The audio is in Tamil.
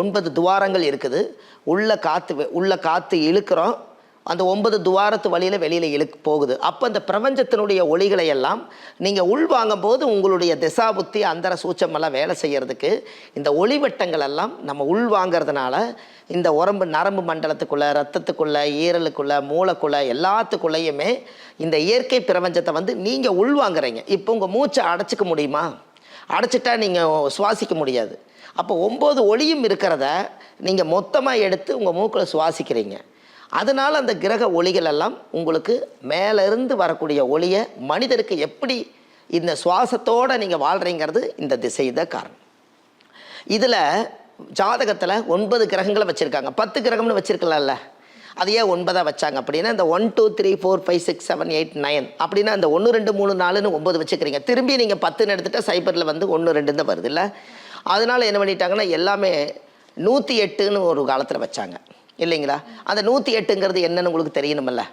ஒன்பது துவாரங்கள் இருக்குது. உள்ளே காற்று உள்ளே உள்ள காற்று இழுக்கிறோம். அந்த ஒன்பது துவாரத்து வழியில் வெளியில் இழுக்கு போகுது. அப்போ அந்த பிரபஞ்சத்தினுடைய ஒளிகளை எல்லாம் நீங்கள் உள்வாங்கும் போது உங்களுடைய திசாபுத்தி அந்தர சூச்சமெல்லாம் வேலை செய்கிறதுக்கு இந்த ஒளிவட்டங்கள் எல்லாம் நம்ம உள்வாங்கிறதுனால இந்த உரம்பு நரம்பு மண்டலத்துக்குள்ளே ரத்தத்துக்குள்ளே ஈரலுக்குள்ளே மூளைக்குள்ளே எல்லாத்துக்குள்ளேயுமே இந்த இயற்கை பிரபஞ்சத்தை வந்து நீங்கள் உள்வாங்குறீங்க இப்போ உங்கள் மூச்சை அடைச்சிக்க முடியுமா? அடைச்சிட்டா நீங்கள் சுவாசிக்க முடியாது. அப்போ ஒம்பது ஒளியும் இருக்கிறத நீங்கள் மொத்தமாக எடுத்து உங்கள் மூக்கில் சுவாசிக்கிறீங்க. அதனால் அந்த கிரக ஒளிகள் எல்லாம் உங்களுக்கு மேலேருந்து வரக்கூடிய ஒளியை மனிதருக்கு எப்படி இந்த சுவாசத்தோடு நீங்கள் வாழ்கிறீங்கிறது இந்த திசை தான் காரணம். இதில் ஜாதகத்தில் ஒன்பது கிரகங்களை வச்சுருக்காங்க. பத்து கிரகம்னு வச்சுருக்கலாம்ல. அதையே ஒன்பதாக வச்சாங்க. அப்படின்னா இந்த one two three four five six seven eight nine அப்படின்னா இந்த ஒன்று ரெண்டு மூணு நாலுன்னு ஒம்பது வச்சுக்கிறீங்க. திரும்பி நீங்கள் பத்துன்னு எடுத்துட்டா சைபரில் வந்து ஒன்று ரெண்டு தான் வருது இல்லை? அதனால் என்ன பண்ணிட்டாங்கன்னா எல்லாமே நூற்றி எட்டுன்னு ஒரு காலத்தில் வச்சாங்க. இல்லைங்களா? அந்த நூற்றி எட்டுங்கிறது என்னன்னு உங்களுக்கு தெரியணுமில்ல?